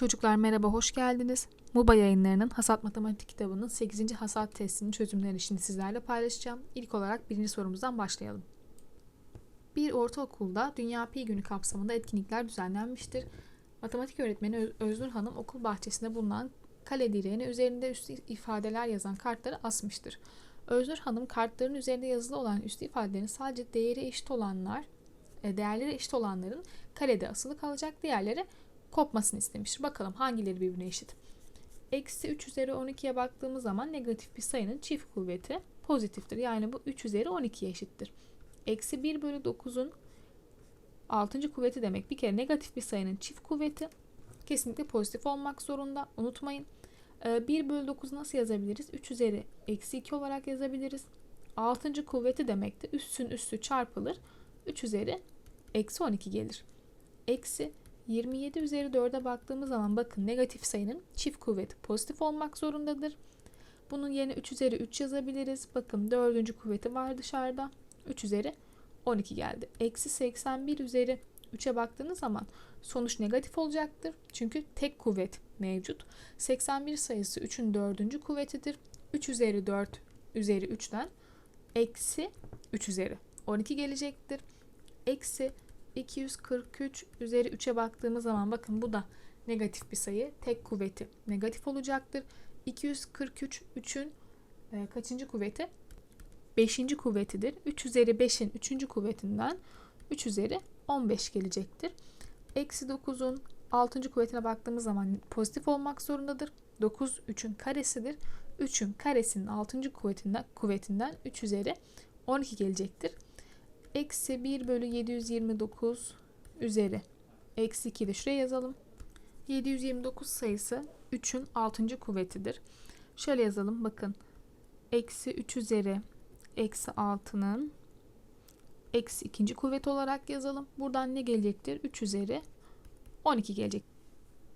Çocuklar merhaba, hoş geldiniz. MUBA yayınlarının Hasat Matematik kitabının 8. hasat testinin çözümlerini şimdi sizlerle paylaşacağım. İlk olarak birinci sorumuzdan başlayalım. Bir ortaokulda Dünya Pi Günü kapsamında etkinlikler düzenlenmiştir. Matematik öğretmeni Öz- Öznur Hanım okul bahçesinde bulunan kale direğine üzerinde üstü ifadeler yazan kartları asmıştır. Öznur Hanım kartların üzerinde yazılı olan üstü ifadelerin sadece değeri eşit olanlar, e, değerleri eşit olanların kalede asılı kalacak, diğerleri kopmasını istemiştir. Bakalım hangileri birbirine eşit. Eksi 3 üzeri 12'ye baktığımız zaman negatif bir sayının çift kuvveti pozitiftir. Yani bu 3 üzeri 12'ye eşittir. Eksi 1 bölü 9'un 6. kuvveti demek. Bir kere negatif bir sayının çift kuvveti kesinlikle pozitif olmak zorunda. Unutmayın. Ee, 1 bölü 9 nasıl yazabiliriz? 3 üzeri eksi 2 olarak yazabiliriz. 6. kuvveti demek de üssün üssü çarpılır. 3 üzeri eksi 12 gelir. Eksi 27 üzeri 4'e baktığımız zaman bakın negatif sayının çift kuvveti pozitif olmak zorundadır. Bunun yerine 3 üzeri 3 yazabiliriz. Bakın 4. kuvveti var dışarıda. 3 üzeri 12 geldi. Eksi 81 üzeri 3'e baktığınız zaman sonuç negatif olacaktır. Çünkü tek kuvvet mevcut. 81 sayısı 3'ün 4. kuvvetidir. 3 üzeri 4 üzeri 3'ten eksi 3 üzeri 12 gelecektir. Eksi 243 üzeri 3'e baktığımız zaman bakın bu da negatif bir sayı. Tek kuvveti negatif olacaktır. 243 3'ün e, kaçıncı kuvveti? 5. kuvvetidir. 3 üzeri 5'in 3. kuvvetinden 3 üzeri 15 gelecektir. Eksi 9'un 6. kuvvetine baktığımız zaman pozitif olmak zorundadır. 9 3'ün karesidir. 3'ün karesinin 6. kuvvetinden, kuvvetinden 3 üzeri 12 gelecektir. Eksi 1 bölü 729 üzeri eksi 2 de şuraya yazalım. 729 sayısı 3'ün 6. kuvvetidir. Şöyle yazalım bakın. Eksi 3 üzeri eksi 6'nın eksi ikinci kuvvet olarak yazalım. Buradan ne gelecektir? 3 üzeri 12 gelecek.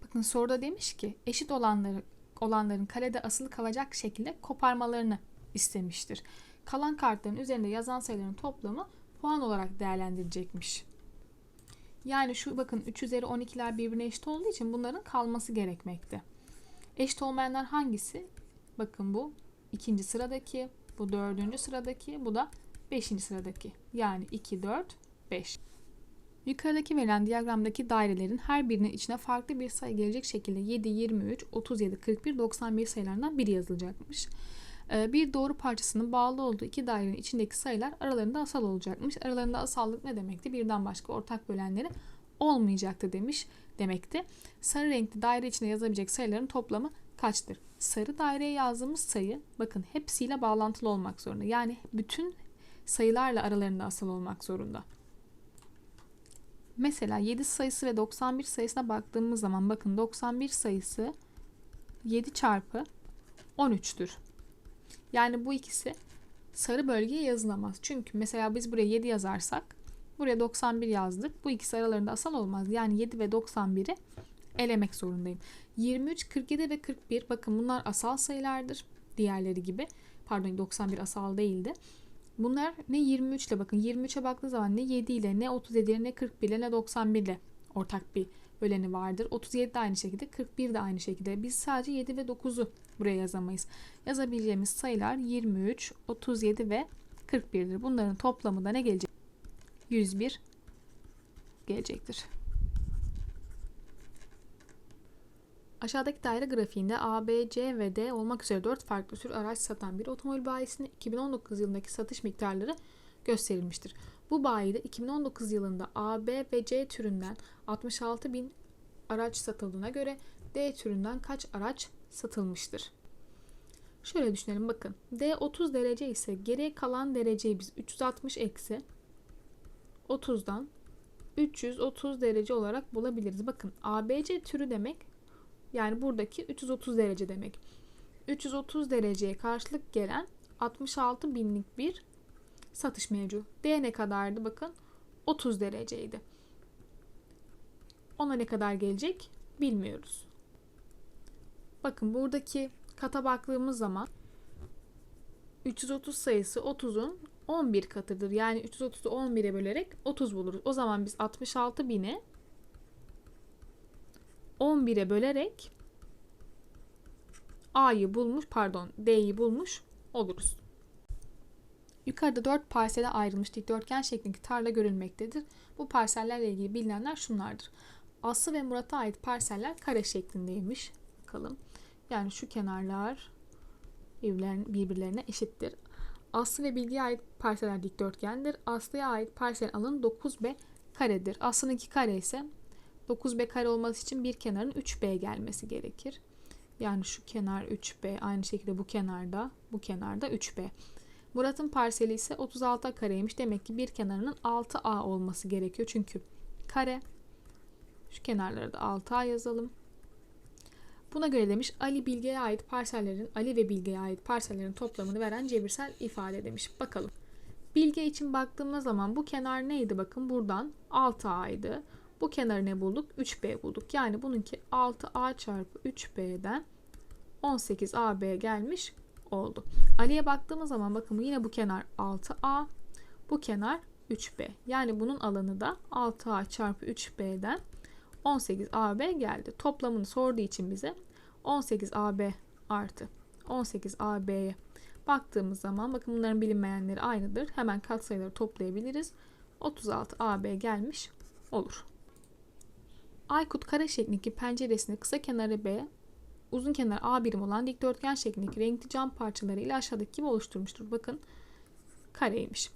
Bakın soruda demiş ki eşit olanları olanların kalede asılı kalacak şekilde koparmalarını istemiştir. Kalan kartların üzerinde yazan sayıların toplamı puan olarak değerlendirecekmiş. Yani şu bakın 3 üzeri 12'ler birbirine eşit olduğu için bunların kalması gerekmekte. Eşit olmayanlar hangisi? Bakın bu ikinci sıradaki, bu dördüncü sıradaki, bu da beşinci sıradaki. Yani 2, 4, 5. Yukarıdaki verilen diyagramdaki dairelerin her birinin içine farklı bir sayı gelecek şekilde 7, 23, 37, 41, 91 sayılarından biri yazılacakmış. Ee, Bir doğru parçasının bağlı olduğu iki dairenin içindeki sayılar aralarında asal olacakmış. Aralarında asallık ne demekti? Birden başka ortak bölenleri olmayacaktı demiş demekti. Sarı renkli daire içinde yazabilecek sayıların toplamı kaçtır? Sarı daireye yazdığımız sayı bakın hepsiyle bağlantılı olmak zorunda. Yani bütün sayılarla aralarında asal olmak zorunda. Mesela 7 sayısı ve 91 sayısına baktığımız zaman bakın 91 sayısı 7 çarpı 13'tür. Yani bu ikisi sarı bölgeye yazılamaz. Çünkü mesela biz buraya 7 yazarsak buraya 91 yazdık. Bu ikisi aralarında asal olmaz. Yani 7 ve 91'i elemek zorundayım. 23, 47 ve 41 bakın bunlar asal sayılardır. Diğerleri gibi. Pardon 91 asal değildi. Bunlar ne 23 ile bakın 23'e baktığı zaman ne 7 ile ne 37 ile ne 41 ile ne 91 ile ortak bir böleni vardır. 37 de aynı şekilde 41 de aynı şekilde. Biz sadece 7 ve 9'u buraya yazamayız. Yazabileceğimiz sayılar 23, 37 ve 41'dir. Bunların toplamı da ne gelecek? 101 gelecektir. Aşağıdaki daire grafiğinde A, B, C ve D olmak üzere 4 farklı tür araç satan bir otomobil bayisinin 2019 yılındaki satış miktarları gösterilmiştir. Bu bayide 2019 yılında A, B ve C türünden 66 bin araç satıldığına göre D türünden kaç araç satılmıştır? Şöyle düşünelim bakın. D 30 derece ise geriye kalan dereceyi biz 360 eksi 30'dan 330 derece olarak bulabiliriz. Bakın ABC türü demek yani buradaki 330 derece demek. 330 dereceye karşılık gelen 66 binlik bir satış mevcut. D ne kadardı bakın? 30 dereceydi. Ona ne kadar gelecek bilmiyoruz. Bakın buradaki kata baktığımız zaman 330 sayısı 30'un 11 katıdır. Yani 330'u 11'e bölerek 30 buluruz. O zaman biz 66 bini 11'e bölerek A'yı bulmuş, pardon D'yi bulmuş oluruz. Yukarıda 4 parsele ayrılmış dikdörtgen şeklindeki tarla görülmektedir. Bu parsellerle ilgili bilinenler şunlardır. Aslı ve Murat'a ait parseller kare şeklindeymiş. Bakalım. Yani şu kenarlar birbirlerine eşittir. Aslı ve Bilgi'ye ait parseller dikdörtgendir. Aslı'ya ait parsel alanı 9B karedir. Aslı'nınki kare ise 9B kare olması için bir kenarın 3B gelmesi gerekir. Yani şu kenar 3B aynı şekilde bu kenarda bu kenarda 3B. Murat'ın parseli ise 36 kareymiş. Demek ki bir kenarının 6A olması gerekiyor. Çünkü kare şu kenarları da 6A yazalım. Buna göre demiş Ali Bilge'ye ait parsellerin Ali ve Bilge'ye ait parsellerin toplamını veren cebirsel ifade demiş. Bakalım. Bilge için baktığımız zaman bu kenar neydi? Bakın buradan 6A'ydı. Bu kenarı ne bulduk? 3B bulduk. Yani bununki 6A çarpı 3B'den 18AB gelmiş oldu. Ali'ye baktığımız zaman bakın yine bu kenar 6A. Bu kenar 3B. Yani bunun alanı da 6A çarpı 3B'den 18AB geldi. Toplamını sorduğu için bize 18AB artı 18AB'ye baktığımız zaman bakın bunların bilinmeyenleri aynıdır. Hemen katsayıları toplayabiliriz. 36AB gelmiş olur. Aykut kare şeklindeki penceresinde kısa kenarı B, uzun kenar A birim olan dikdörtgen şeklindeki renkli cam parçaları ile aşağıdaki gibi oluşturmuştur. Bakın kareymiş.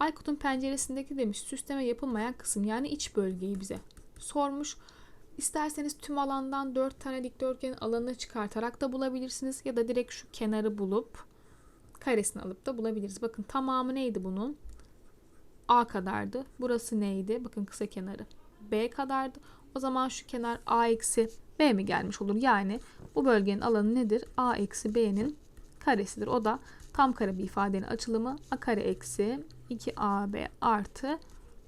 Aykut'un penceresindeki demiş süsleme yapılmayan kısım yani iç bölgeyi bize sormuş. İsterseniz tüm alandan 4 tane dikdörtgen alanını çıkartarak da bulabilirsiniz ya da direkt şu kenarı bulup karesini alıp da bulabiliriz. Bakın tamamı neydi bunun? A kadardı. Burası neydi? Bakın kısa kenarı. B kadardı. O zaman şu kenar A eksi B mi gelmiş olur? Yani bu bölgenin alanı nedir? A eksi B'nin karesidir. O da tam kare bir ifadenin açılımı A kare eksi 2AB artı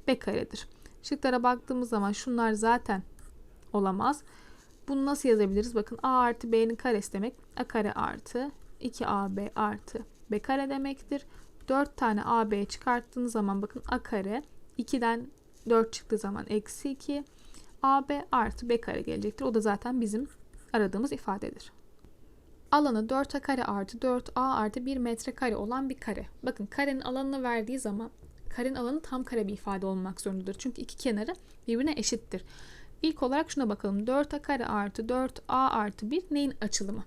B karedir. Şıklara baktığımız zaman şunlar zaten olamaz. Bunu nasıl yazabiliriz? Bakın A artı B'nin karesi demek A kare artı 2AB artı B kare demektir. 4 tane AB çıkarttığınız zaman bakın A kare 2'den 4 çıktığı zaman eksi 2 AB artı B kare gelecektir. O da zaten bizim aradığımız ifadedir. Alanı 4A kare artı 4A artı 1 metre kare olan bir kare. Bakın karenin alanını verdiği zaman karenin alanı tam kare bir ifade olmak zorundadır. Çünkü iki kenarı birbirine eşittir. İlk olarak şuna bakalım. 4A kare artı 4A artı 1 neyin açılımı?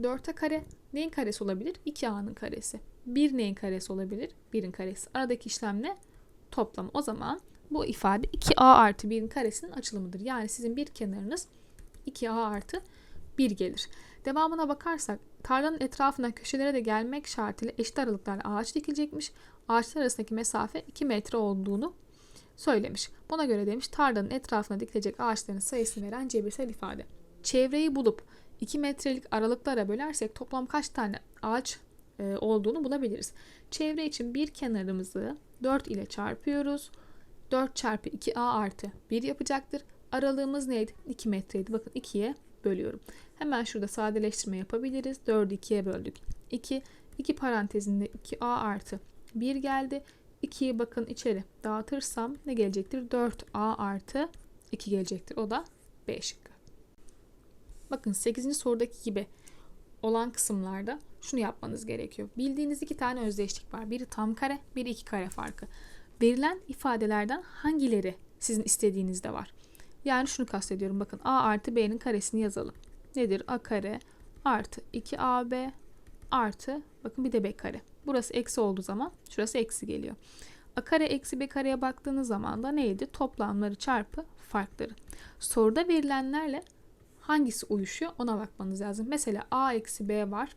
4A kare neyin karesi olabilir? 2A'nın karesi. 1 neyin karesi olabilir? 1'in karesi. Aradaki işlem ne? Toplam. O zaman bu ifade 2A artı 1'in karesinin açılımıdır. Yani sizin bir kenarınız 2A artı 1 gelir. Devamına bakarsak tarlanın etrafına köşelere de gelmek şartıyla eşit aralıklarla ağaç dikilecekmiş. Ağaçlar arasındaki mesafe 2 metre olduğunu söylemiş. Buna göre demiş tarlanın etrafına dikilecek ağaçların sayısını veren cebirsel ifade. Çevreyi bulup 2 metrelik aralıklara bölersek toplam kaç tane ağaç e, olduğunu bulabiliriz. Çevre için bir kenarımızı 4 ile çarpıyoruz. 4 çarpı 2a artı 1 yapacaktır. Aralığımız neydi? 2 metreydi. Bakın 2'ye bölüyorum. Hemen şurada sadeleştirme yapabiliriz. 4'ü 2'ye böldük. 2. 2 parantezinde 2a artı 1 geldi. 2'yi bakın içeri dağıtırsam ne gelecektir? 4a artı 2 gelecektir. O da B şıkkı. Bakın 8. sorudaki gibi olan kısımlarda şunu yapmanız gerekiyor. Bildiğiniz iki tane özdeşlik var. Biri tam kare, biri iki kare farkı. Verilen ifadelerden hangileri sizin istediğinizde var? Yani şunu kastediyorum. Bakın a artı b'nin karesini yazalım. Nedir? a kare artı 2ab artı bakın bir de b kare. Burası eksi olduğu zaman şurası eksi geliyor. A kare eksi b kareye baktığınız zaman da neydi? Toplamları çarpı farkları. Soruda verilenlerle hangisi uyuşuyor ona bakmanız lazım. Mesela a eksi b var.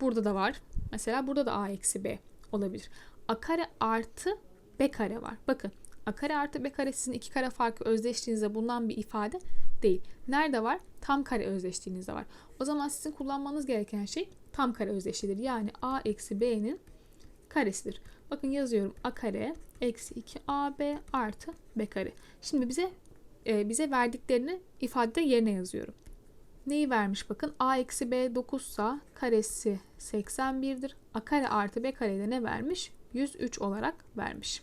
Burada da var. Mesela burada da a eksi b olabilir. A kare artı b kare var. Bakın a kare artı b kare sizin iki kare farkı özdeştiğinizde bulunan bir ifade değil. Nerede var? Tam kare özdeştiğinizde var. O zaman sizin kullanmanız gereken şey tam kare özdeşliğidir. Yani a eksi b'nin karesidir. Bakın yazıyorum a kare eksi 2 ab artı b kare. Şimdi bize e, bize verdiklerini ifadede yerine yazıyorum. Neyi vermiş bakın a eksi b 9 sa karesi 81'dir. a kare artı b karede ne vermiş? 103 olarak vermiş.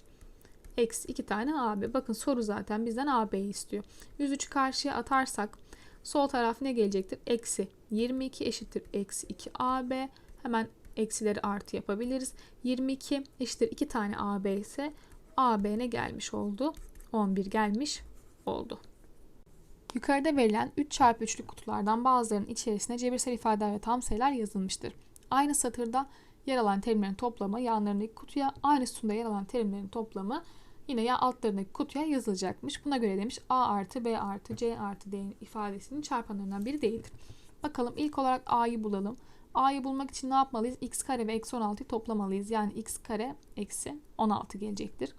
Eksi 2 tane AB. Bakın soru zaten bizden AB'yi istiyor. 103'ü karşıya atarsak Sol taraf ne gelecektir? Eksi 22 eşittir eksi 2 AB. Hemen eksileri artı yapabiliriz. 22 eşittir 2 tane AB ise AB ne gelmiş oldu? 11 gelmiş oldu. Yukarıda verilen 3 çarpı 3'lük kutulardan bazılarının içerisine cebirsel ifadeler ve tam sayılar yazılmıştır. Aynı satırda yer alan terimlerin toplamı yanlarındaki kutuya, aynı sütunda yer alan terimlerin toplamı yine ya altlarındaki kutuya yazılacakmış. Buna göre demiş A artı B artı C artı D ifadesinin çarpanlarından biri değildir. Bakalım ilk olarak A'yı bulalım. A'yı bulmak için ne yapmalıyız? x kare ve eksi 16'yı toplamalıyız. Yani x kare eksi 16 gelecektir.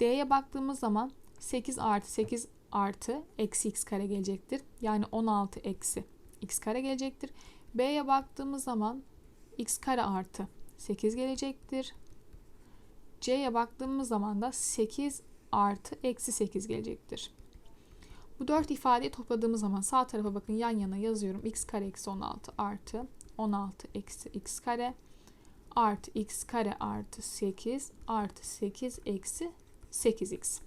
D'ye baktığımız zaman 8 artı 8 artı eksi x kare gelecektir. Yani 16 eksi x kare gelecektir. B'ye baktığımız zaman x kare artı 8 gelecektir. C'ye baktığımız zaman da 8 artı eksi 8 gelecektir. Bu dört ifadeyi topladığımız zaman sağ tarafa bakın yan yana yazıyorum. x kare eksi 16 artı 16 eksi x kare artı x kare artı 8 artı 8 eksi 8x.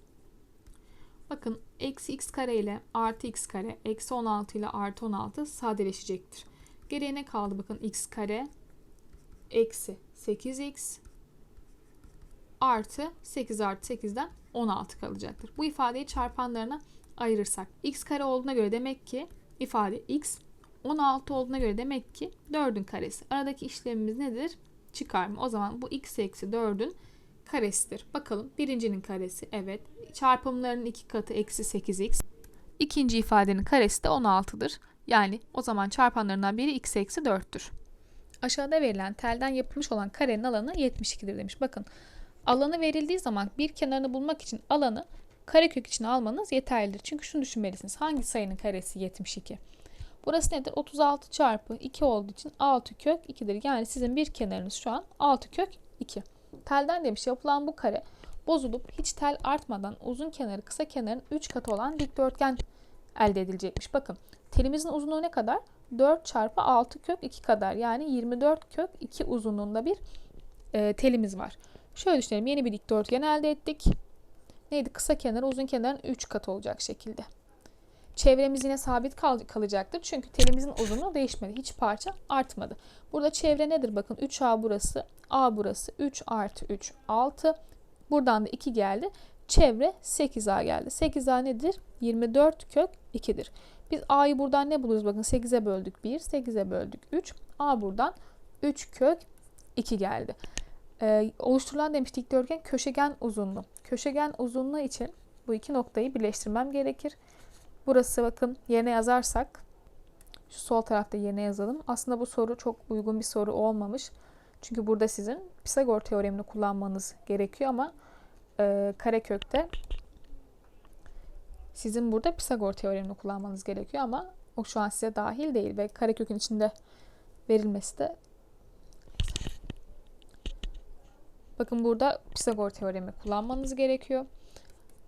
Bakın eksi x kare ile artı x kare eksi 16 ile artı 16 sadeleşecektir. Geriye ne kaldı? Bakın x kare eksi 8x artı 8 artı 8'den 16 kalacaktır. Bu ifadeyi çarpanlarına ayırırsak x kare olduğuna göre demek ki ifade x 16 olduğuna göre demek ki 4'ün karesi. Aradaki işlemimiz nedir? Çıkarma. O zaman bu x eksi 4'ün karesidir. Bakalım birincinin karesi evet. Çarpımlarının iki katı eksi 8x. İkinci ifadenin karesi de 16'dır. Yani o zaman çarpanlarından biri x eksi 4'tür. Aşağıda verilen telden yapılmış olan karenin alanı 72'dir demiş. Bakın alanı verildiği zaman bir kenarını bulmak için alanı karekök içine almanız yeterlidir. Çünkü şunu düşünmelisiniz. Hangi sayının karesi 72? Burası nedir? 36 çarpı 2 olduğu için 6 kök 2'dir. Yani sizin bir kenarınız şu an 6 kök 2. Telden demiş yapılan bu kare bozulup hiç tel artmadan uzun kenarı kısa kenarın 3 katı olan dikdörtgen elde edilecekmiş. Bakın telimizin uzunluğu ne kadar? 4 çarpı 6 kök 2 kadar. Yani 24 kök 2 uzunluğunda bir e, telimiz var. Şöyle düşünelim. Yeni bir dikdörtgen elde ettik. Neydi? Kısa kenarı uzun kenarın 3 katı olacak şekilde. Çevremiz yine sabit kal kalacaktır. Çünkü telimizin uzunluğu değişmedi. Hiç parça artmadı. Burada çevre nedir? Bakın 3A burası. A burası. 3 artı 3 6. Buradan da 2 geldi. Çevre 8A geldi. 8A nedir? 24 kök 2'dir. Biz A'yı buradan ne buluruz? Bakın 8'e böldük 1. 8'e böldük 3. A buradan 3 kök 2 geldi. Ee, oluşturulan demiş dikdörtgen köşegen uzunluğu. Köşegen uzunluğu için bu iki noktayı birleştirmem gerekir. Burası bakın yerine yazarsak şu sol tarafta yerine yazalım. Aslında bu soru çok uygun bir soru olmamış. Çünkü burada sizin Pisagor teoremini kullanmanız gerekiyor ama e, karekökte sizin burada Pisagor teoremini kullanmanız gerekiyor ama o şu an size dahil değil ve karekökün içinde verilmesi de Bakın burada Pisagor teoremi kullanmanız gerekiyor.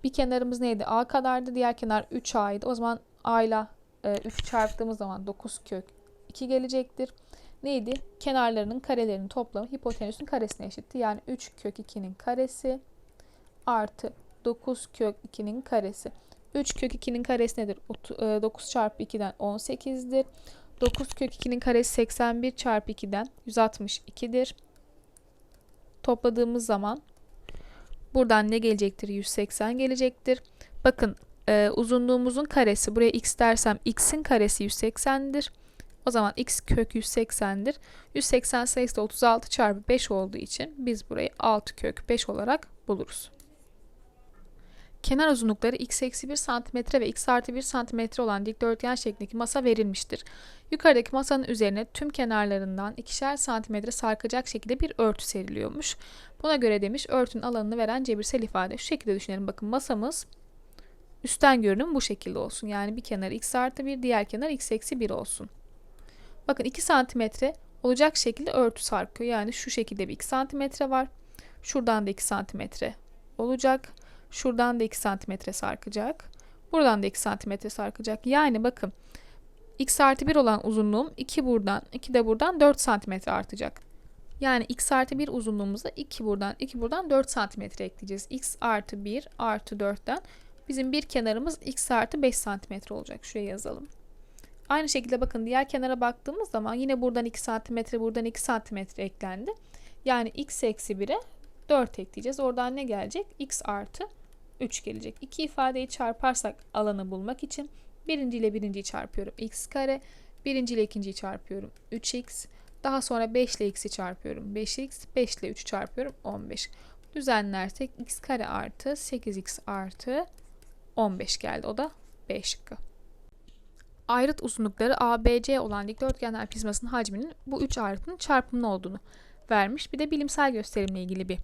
Bir kenarımız neydi? A kadardı. Diğer kenar 3A'ydı. O zaman A ile 3 çarptığımız zaman 9 kök 2 gelecektir. Neydi? Kenarlarının karelerinin toplamı hipotenüsün karesine eşitti. Yani 3 kök 2'nin karesi artı 9 kök 2'nin karesi. 3 kök 2'nin karesi nedir? 9 çarpı 2'den 18'dir. 9 kök 2'nin karesi 81 çarpı 2'den 162'dir. Topladığımız zaman buradan ne gelecektir? 180 gelecektir. Bakın e, uzunluğumuzun karesi buraya x dersem x'in karesi 180'dir. O zaman x kök 180'dir. 180 sayısı da 36 çarpı 5 olduğu için biz burayı 6 kök 5 olarak buluruz. Kenar uzunlukları x eksi 1 cm ve x artı 1 cm olan dikdörtgen şeklindeki masa verilmiştir. Yukarıdaki masanın üzerine tüm kenarlarından ikişer santimetre sarkacak şekilde bir örtü seriliyormuş. Buna göre demiş örtünün alanını veren cebirsel ifade. Şu şekilde düşünelim. Bakın masamız üstten görünüm bu şekilde olsun. Yani bir kenarı x artı 1 diğer kenar x eksi 1 olsun. Bakın 2 santimetre olacak şekilde örtü sarkıyor. Yani şu şekilde bir 2 santimetre var. Şuradan da 2 santimetre olacak. Şuradan da 2 santimetre sarkacak. Buradan da 2 santimetre sarkacak. Yani bakın x artı 1 olan uzunluğum 2 buradan 2 de buradan 4 santimetre artacak. Yani x artı 1 uzunluğumuza 2 buradan 2 buradan 4 santimetre ekleyeceğiz. x artı 1 artı 4'ten bizim bir kenarımız x artı 5 santimetre olacak. Şuraya yazalım. Aynı şekilde bakın diğer kenara baktığımız zaman yine buradan 2 cm buradan 2 cm eklendi. Yani x eksi 1'e 4 ekleyeceğiz. Oradan ne gelecek? x artı 3 gelecek. İki ifadeyi çarparsak alanı bulmak için birinci ile birinciyi çarpıyorum x kare. Birinci ile ikinciyi çarpıyorum 3x. Daha sonra 5 ile x'i çarpıyorum 5x. 5 ile 3'ü çarpıyorum 15. Düzenlersek x kare artı 8x artı 15 geldi. O da B şıkkı. Ayrıt uzunlukları ABC olan dikdörtgenler prizmasının hacminin bu üç ayrıtın çarpımı olduğunu vermiş. Bir de bilimsel gösterimle ilgili bir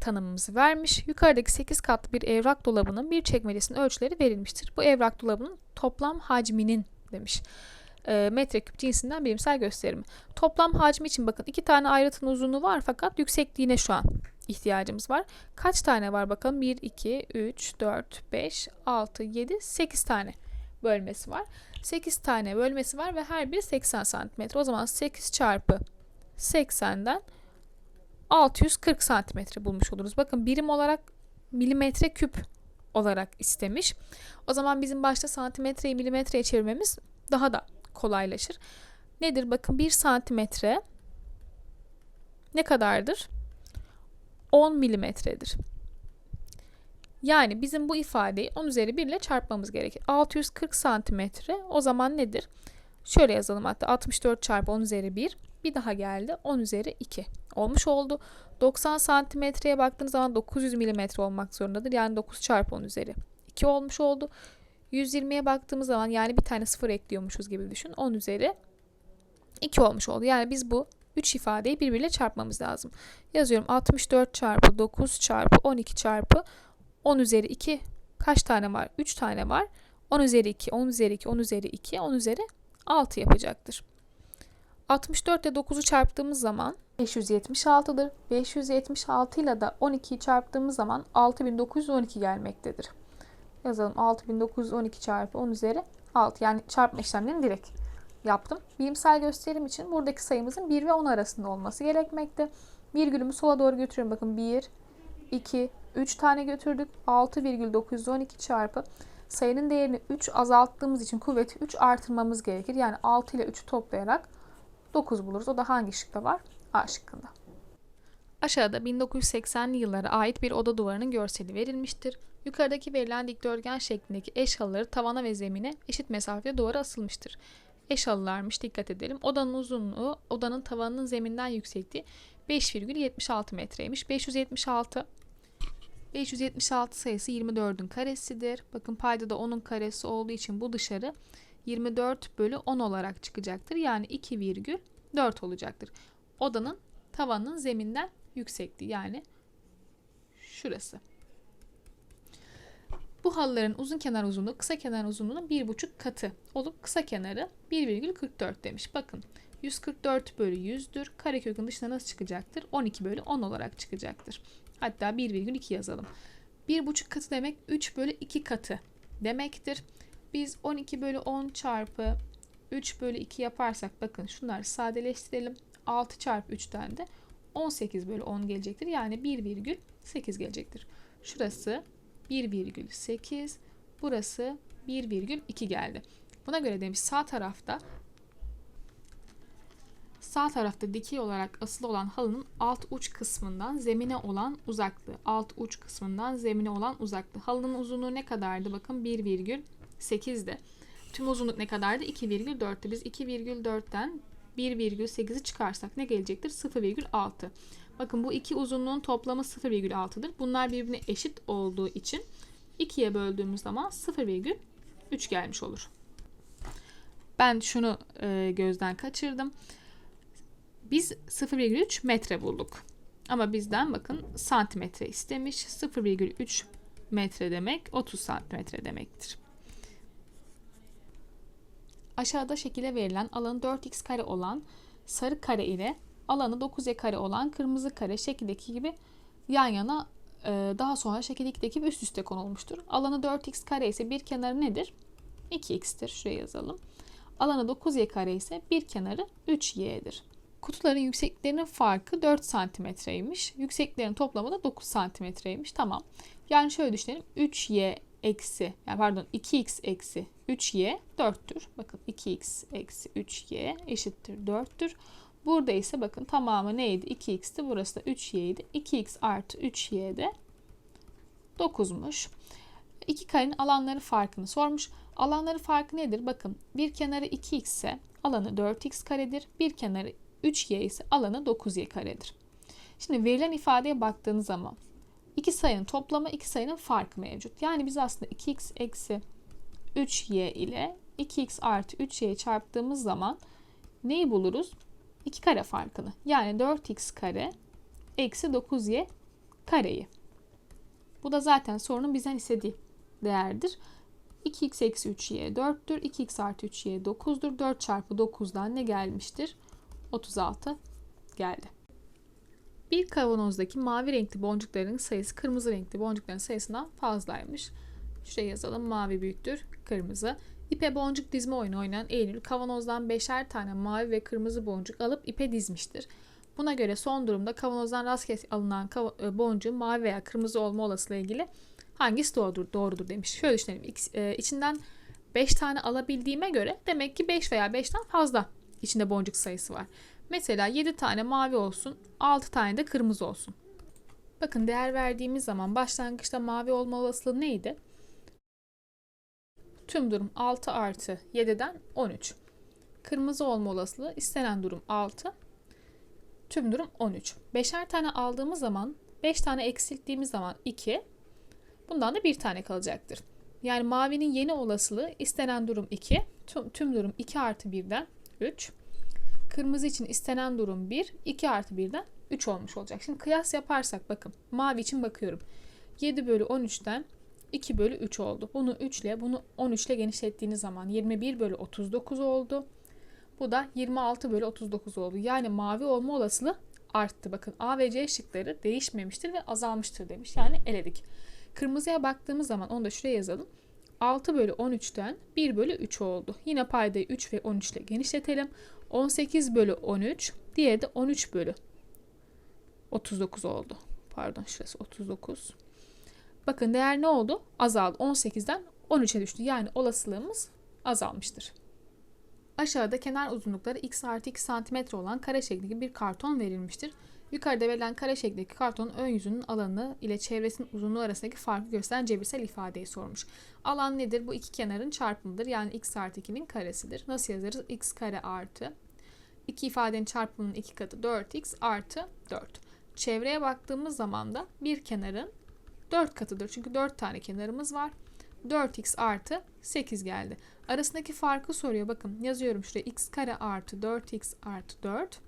tanımımızı vermiş. Yukarıdaki 8 katlı bir evrak dolabının bir çekmecesinin ölçüleri verilmiştir. Bu evrak dolabının toplam hacminin demiş. E, metreküp cinsinden bilimsel gösterimi. Toplam hacmi için bakın iki tane ayrıtın uzunluğu var fakat yüksekliğine şu an ihtiyacımız var. Kaç tane var bakalım? 1, 2, 3, 4, 5, 6, 7, 8 tane bölmesi var. 8 tane bölmesi var ve her biri 80 santimetre. O zaman 8 çarpı 80'den 640 santimetre bulmuş oluruz. Bakın birim olarak milimetre küp olarak istemiş. O zaman bizim başta santimetreyi milimetreye çevirmemiz daha da kolaylaşır. Nedir? Bakın 1 santimetre ne kadardır? 10 milimetredir. Yani bizim bu ifadeyi 10 üzeri 1 ile çarpmamız gerekir. 640 santimetre o zaman nedir? Şöyle yazalım hatta 64 çarpı 10 üzeri 1 bir daha geldi 10 üzeri 2 olmuş oldu. 90 santimetreye baktığınız zaman 900 milimetre olmak zorundadır. Yani 9 çarpı 10 üzeri 2 olmuş oldu. 120'ye baktığımız zaman yani bir tane sıfır ekliyormuşuz gibi düşün. 10 üzeri 2 olmuş oldu. Yani biz bu 3 ifadeyi birbiriyle çarpmamız lazım. Yazıyorum 64 çarpı 9 çarpı 12 çarpı 10 üzeri 2 kaç tane var? 3 tane var. 10 üzeri 2, 10 üzeri 2, 10 üzeri 2, 10 üzeri 6 yapacaktır. 64 ile 9'u çarptığımız zaman 576'dır. 576 ile de 12'yi çarptığımız zaman 6912 gelmektedir. Yazalım 6912 çarpı 10 üzeri 6. Yani çarpma işlemlerini direkt yaptım. Bilimsel gösterim için buradaki sayımızın 1 ve 10 arasında olması gerekmekte. Virgülümü sola doğru götürüyorum. Bakın 1, 2, 3 tane götürdük. 6,912 çarpı sayının değerini 3 azalttığımız için kuvveti 3 artırmamız gerekir. Yani 6 ile 3'ü toplayarak 9 buluruz. O da hangi şıkta var? A şıkkında. Aşağıda 1980'li yıllara ait bir oda duvarının görseli verilmiştir. Yukarıdaki verilen dikdörtgen şeklindeki eş halıları tavana ve zemine eşit mesafede duvara asılmıştır. Eş halılarmış dikkat edelim. Odanın uzunluğu, odanın tavanının zeminden yüksekliği 5,76 metreymiş. 576 576 sayısı 24'ün karesidir. Bakın payda da 10'un karesi olduğu için bu dışarı 24 bölü 10 olarak çıkacaktır. Yani 2,4 olacaktır. Odanın tavanın zeminden yüksekliği yani şurası. Bu halıların uzun kenar uzunluğu kısa kenar uzunluğunun 1,5 katı olup kısa kenarı 1,44 demiş. Bakın 144 bölü 100'dür. Karekökün dışına nasıl çıkacaktır? 12 bölü 10 olarak çıkacaktır. Hatta 1,2 yazalım. 1,5 katı demek 3 bölü 2 katı demektir. Biz 12 bölü 10 çarpı 3 bölü 2 yaparsak bakın şunları sadeleştirelim. 6 çarpı 3'ten de 18 bölü 10 gelecektir. Yani 1,8 gelecektir. Şurası 1,8 burası 1,2 geldi. Buna göre demiş sağ tarafta sağ tarafta dikey olarak asılı olan halının alt uç kısmından zemine olan uzaklığı. Alt uç kısmından zemine olan uzaklığı. Halının uzunluğu ne kadardı? Bakın 1,8'di. Tüm uzunluk ne kadardı? 2,4'tü. Biz 2,4'ten 1,8'i çıkarsak ne gelecektir? 0,6. Bakın bu iki uzunluğun toplamı 0,6'dır. Bunlar birbirine eşit olduğu için 2'ye böldüğümüz zaman 0,3 gelmiş olur. Ben şunu e, gözden kaçırdım. Biz 0,3 metre bulduk. Ama bizden bakın santimetre istemiş. 0,3 metre demek 30 santimetre demektir. Aşağıda şekilde verilen alanı 4x kare olan sarı kare ile alanı 9y kare olan kırmızı kare şekildeki gibi yan yana e, daha sonra şekildeki gibi üst üste konulmuştur. Alanı 4x kare ise bir kenarı nedir? 2x'tir. Şuraya yazalım. Alanı 9y kare ise bir kenarı 3y'dir. Kutuların yüksekliklerinin farkı 4 santimetreymiş. Yüksekliklerin toplamı da 9 santimetreymiş. Tamam. Yani şöyle düşünelim. 3y eksi yani pardon 2x eksi 3y 4'tür. Bakın 2x eksi 3y eşittir 4'tür. Burada ise bakın tamamı neydi? 2x'ti. Burası da 3y'ydi. 2x artı 3y de 9'muş. İki karenin alanları farkını sormuş. Alanları farkı nedir? Bakın bir kenarı 2x ise alanı 4x karedir. Bir kenarı 3y ise alanı 9y karedir. Şimdi verilen ifadeye baktığınız zaman iki sayının toplamı iki sayının farkı mevcut. Yani biz aslında 2x eksi 3y ile 2x artı 3y'yi çarptığımız zaman neyi buluruz? 2 kare farkını. Yani 4x kare eksi 9y kareyi. Bu da zaten sorunun bizden istediği değerdir. 2x eksi 3y 4'tür. 2x artı 3y 9'dur. 4 çarpı 9'dan ne gelmiştir? 36 geldi. Bir kavanozdaki mavi renkli boncukların sayısı kırmızı renkli boncukların sayısından fazlaymış. Şuraya yazalım. Mavi büyüktür. Kırmızı. İpe boncuk dizme oyunu oynayan Eylül kavanozdan beşer tane mavi ve kırmızı boncuk alıp ipe dizmiştir. Buna göre son durumda kavanozdan rastgele alınan e, boncuğun mavi veya kırmızı olma olasılığı ilgili hangisi doğrudur, doğrudur demiş. Şöyle düşünelim. E, içinden 5 tane alabildiğime göre demek ki 5 veya 5'ten fazla içinde boncuk sayısı var. Mesela 7 tane mavi olsun, 6 tane de kırmızı olsun. Bakın değer verdiğimiz zaman başlangıçta mavi olma olasılığı neydi? Tüm durum 6 artı 7'den 13. Kırmızı olma olasılığı istenen durum 6. Tüm durum 13. Beşer tane aldığımız zaman 5 tane eksilttiğimiz zaman 2. Bundan da 1 tane kalacaktır. Yani mavinin yeni olasılığı istenen durum 2. Tüm, tüm durum 2 artı 1'den 3. Kırmızı için istenen durum 1. 2 artı 1'den 3 olmuş olacak. Şimdi kıyas yaparsak bakın. Mavi için bakıyorum. 7 bölü 13'ten 2 bölü 3 oldu. Bunu 3 ile bunu 13 ile genişlettiğiniz zaman 21 bölü 39 oldu. Bu da 26 bölü 39 oldu. Yani mavi olma olasılığı arttı. Bakın A ve C şıkları değişmemiştir ve azalmıştır demiş. Yani eledik. Kırmızıya baktığımız zaman onu da şuraya yazalım. 6 bölü 13'ten 1 bölü 3 oldu. Yine paydayı 3 ve 13 ile genişletelim. 18 bölü 13. Diğeri de 13 bölü 39 oldu. Pardon şurası 39. Bakın değer ne oldu? Azaldı. 18'den 13'e düştü. Yani olasılığımız azalmıştır. Aşağıda kenar uzunlukları x artı 2 cm olan kare şeklindeki bir karton verilmiştir. Yukarıda verilen kare şeklindeki kartonun ön yüzünün alanı ile çevresinin uzunluğu arasındaki farkı gösteren cebirsel ifadeyi sormuş. Alan nedir? Bu iki kenarın çarpımıdır. Yani x artı 2'nin karesidir. Nasıl yazarız? x kare artı iki ifadenin çarpımının iki katı 4x artı 4. Çevreye baktığımız zaman da bir kenarın 4 katıdır. Çünkü 4 tane kenarımız var. 4x artı 8 geldi. Arasındaki farkı soruyor. Bakın yazıyorum şuraya x kare artı 4x artı 4.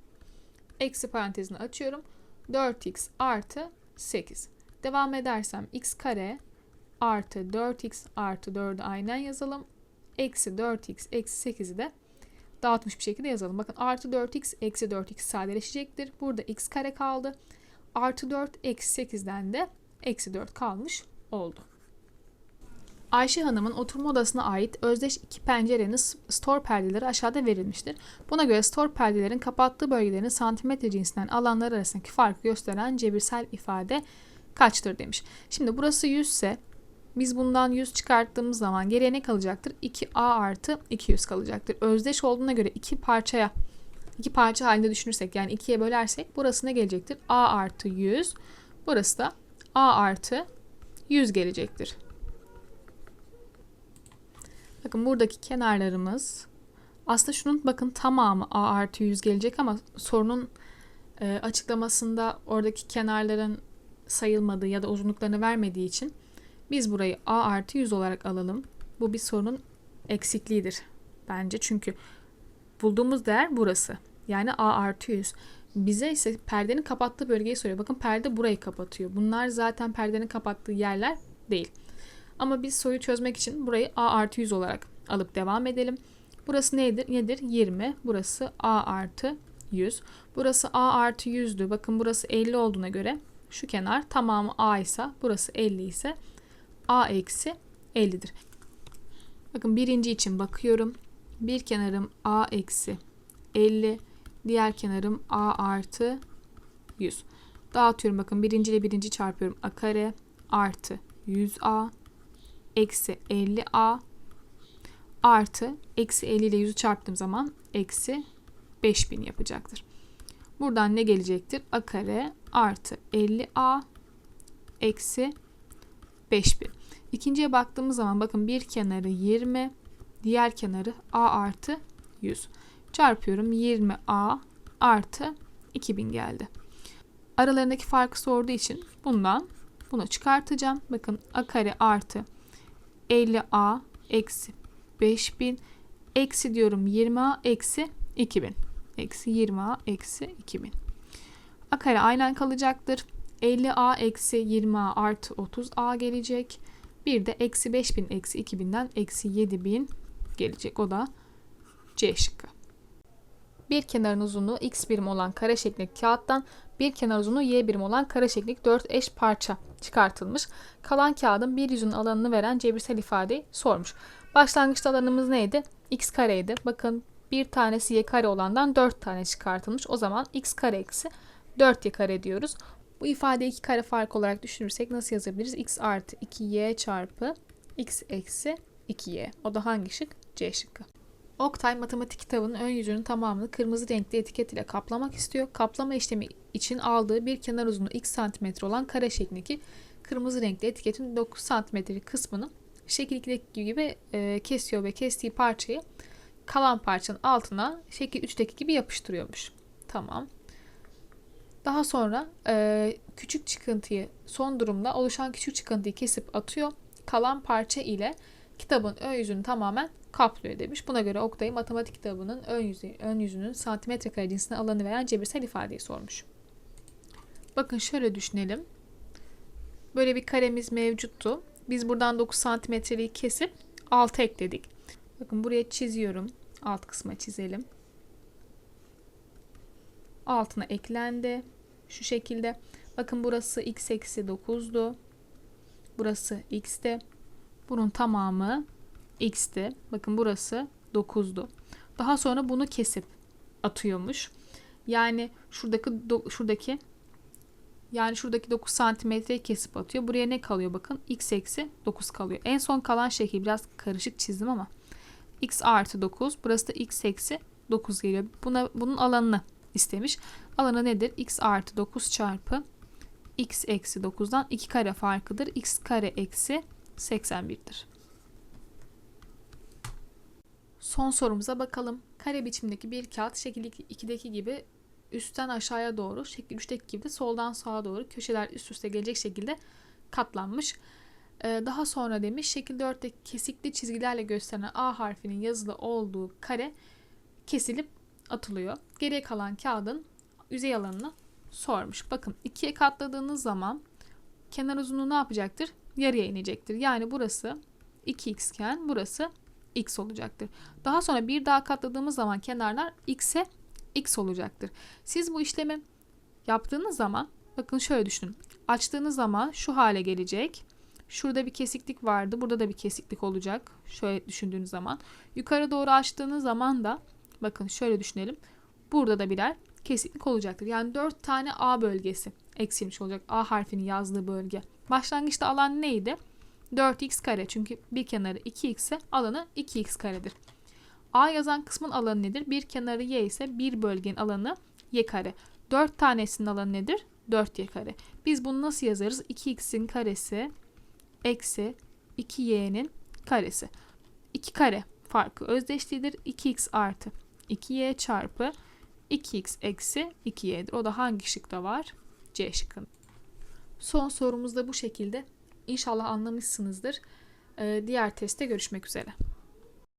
Eksi parantezini açıyorum. 4x artı 8. Devam edersem x kare artı 4x artı 4'ü aynen yazalım. Eksi 4x eksi 8'i de dağıtmış bir şekilde yazalım. Bakın artı 4x eksi 4x sadeleşecektir. Burada x kare kaldı. Artı 4 eksi 8'den de eksi 4 kalmış oldu. Ayşe Hanım'ın oturma odasına ait özdeş iki pencerenin store perdeleri aşağıda verilmiştir. Buna göre store perdelerin kapattığı bölgelerin santimetre cinsinden alanlar arasındaki farkı gösteren cebirsel ifade kaçtır demiş. Şimdi burası 100 ise biz bundan 100 çıkarttığımız zaman geriye ne kalacaktır? 2a artı 200 kalacaktır. Özdeş olduğuna göre iki parçaya iki parça halinde düşünürsek yani ikiye bölersek burası ne gelecektir? a artı 100. Burası da a artı 100 gelecektir. Bakın buradaki kenarlarımız aslında şunun bakın tamamı a artı 100 gelecek ama sorunun e, açıklamasında oradaki kenarların sayılmadığı ya da uzunluklarını vermediği için biz burayı a artı 100 olarak alalım. Bu bir sorunun eksikliğidir bence çünkü bulduğumuz değer burası. Yani a artı 100. Bize ise perdenin kapattığı bölgeyi soruyor. Bakın perde burayı kapatıyor. Bunlar zaten perdenin kapattığı yerler değil. Ama biz soruyu çözmek için burayı a artı 100 olarak alıp devam edelim. Burası nedir? Nedir? 20. Burası a artı 100. Burası a artı 100'dü. Bakın burası 50 olduğuna göre şu kenar tamamı a ise burası 50 ise a eksi 50'dir. Bakın birinci için bakıyorum. Bir kenarım a eksi 50. Diğer kenarım a artı 100. Dağıtıyorum bakın birinci ile birinci çarpıyorum a kare artı 100a eksi 50a artı eksi 50 ile 100'ü çarptığım zaman eksi 5000 yapacaktır. Buradan ne gelecektir? a kare artı 50a eksi 5000. İkinciye baktığımız zaman bakın bir kenarı 20, diğer kenarı a artı 100. Çarpıyorum 20a artı 2000 geldi. Aralarındaki farkı sorduğu için bundan bunu çıkartacağım. Bakın a kare artı 50a eksi 5000 eksi diyorum 20a eksi 2000. Eksi 20a eksi 2000. A kare aynen kalacaktır. 50a eksi 20a artı 30a gelecek. Bir de eksi 5000 eksi 2000'den eksi 7000 gelecek. O da C şıkkı. Bir kenarın uzunluğu x birim olan kare şeklindeki kağıttan bir kenar uzunluğu y birim olan kare şeklindeki 4 eş parça çıkartılmış. Kalan kağıdın bir yüzün alanını veren cebirsel ifadeyi sormuş. Başlangıçta alanımız neydi? x kareydi. Bakın bir tanesi y kare olandan 4 tane çıkartılmış. O zaman x kare eksi 4y kare diyoruz. Bu ifadeyi iki kare fark olarak düşünürsek nasıl yazabiliriz? x artı 2y çarpı x eksi 2y. O da hangi şık? C şıkkı. Oktay matematik kitabının ön yüzünün tamamını kırmızı renkli etiket ile kaplamak istiyor. Kaplama işlemi için aldığı bir kenar uzunluğu x santimetre olan kare şeklindeki kırmızı renkli etiketin 9 santimetrelik kısmını şekil 2'deki gibi e, kesiyor ve kestiği parçayı kalan parçanın altına şekil 3'teki gibi yapıştırıyormuş. Tamam. Daha sonra e, küçük çıkıntıyı son durumda oluşan küçük çıkıntıyı kesip atıyor. Kalan parça ile kitabın ön yüzünü tamamen kaplıyor demiş. Buna göre Oktay matematik kitabının ön, yüzü, ön yüzünün santimetre kare cinsine alanı veren cebirsel ifadeyi sormuş. Bakın şöyle düşünelim. Böyle bir karemiz mevcuttu. Biz buradan 9 santimetreyi kesip 6 ekledik. Bakın buraya çiziyorum. Alt kısma çizelim. Altına eklendi. Şu şekilde. Bakın burası x eksi 9'du. Burası x'ti. Bunun tamamı x'ti. Bakın burası 9'du. Daha sonra bunu kesip atıyormuş. Yani şuradaki şuradaki yani şuradaki 9 santimetreyi kesip atıyor. Buraya ne kalıyor bakın? x eksi 9 kalıyor. En son kalan şekil biraz karışık çizdim ama x artı 9. Burası da x eksi 9 geliyor. Buna, bunun alanını istemiş. Alanı nedir? x artı 9 çarpı x eksi 9'dan 2 kare farkıdır. x kare eksi 81'dir. Son sorumuza bakalım. Kare biçimdeki bir kağıt şekil 2'deki gibi üstten aşağıya doğru, şekil 3'teki gibi de soldan sağa doğru köşeler üst üste gelecek şekilde katlanmış. Ee, daha sonra demiş şekil 4'te kesikli çizgilerle gösterilen A harfinin yazılı olduğu kare kesilip atılıyor. Geriye kalan kağıdın yüzey alanını sormuş. Bakın ikiye katladığınız zaman kenar uzunluğu ne yapacaktır? Yarıya inecektir. Yani burası 2x iken burası x olacaktır. Daha sonra bir daha katladığımız zaman kenarlar x'e x olacaktır. Siz bu işlemi yaptığınız zaman bakın şöyle düşünün. Açtığınız zaman şu hale gelecek. Şurada bir kesiklik vardı. Burada da bir kesiklik olacak. Şöyle düşündüğünüz zaman. Yukarı doğru açtığınız zaman da bakın şöyle düşünelim. Burada da birer kesiklik olacaktır. Yani 4 tane A bölgesi eksilmiş olacak. A harfini yazdığı bölge. Başlangıçta alan neydi? 4x kare. Çünkü bir kenarı 2x ise alanı 2x karedir. A yazan kısmın alanı nedir? Bir kenarı y ise bir bölgenin alanı y kare. 4 tanesinin alanı nedir? 4y kare. Biz bunu nasıl yazarız? 2x'in karesi eksi 2y'nin karesi. 2 kare farkı özdeşliğidir. 2x artı 2y çarpı 2x eksi 2y'dir. O da hangi şıkta var? C şıkkında. Son sorumuz da bu şekilde. İnşallah anlamışsınızdır. Ee, diğer testte görüşmek üzere.